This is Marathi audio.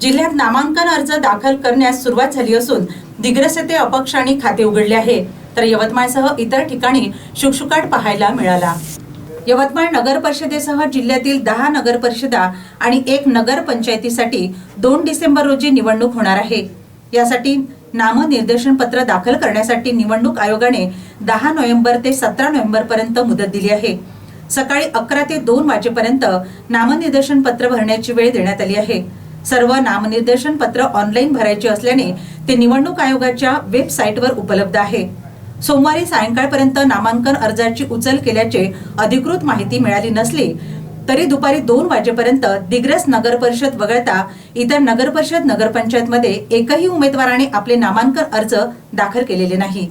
जिल्ह्यात नामांकन अर्ज दाखल करण्यास सुरुवात झाली असून दिग्रस येथे अपक्षांनी खाते उघडले आहे. तर यवतमाळसह इतर ठिकाणी शुकशुकाट पाहायला मिळाला. यवतमाळ नगर परिषदेसह जिल्ह्यातील दहा नगर परिषदा आणि एक नगर पंचायतीसाठी दोन डिसेंबर रोजी निवडणूक होणार आहे. यासाठी नामनिर्देशन पत्र दाखल करण्यासाठी निवडणूक आयोगाने दहा नोव्हेंबर ते सतरा नोव्हेंबर पर्यंत मुदत दिली आहे. सकाळी अकरा ते दोन वाजेपर्यंत नामनिर्देशन पत्र भरण्याची वेळ देण्यात आली आहे. सर्व नामनिर्देशन पत्र ऑनलाईन भरायचे असल्याने ते निवडणूक आयोगाच्या वेबसाईटवर उपलब्ध आहे. सोमवारी सायंकाळपर्यंत नामांकन अर्जाची उचल केल्याचे अधिकृत माहिती मिळाली नसली तरी दुपारी दोन वाजेपर्यंत दिग्रस नगर परिषद वगळता इतर नगर परिषद नगरपंचायतमध्ये एकही उमेदवाराने आपले नामांकन अर्ज दाखल केलेले नाही.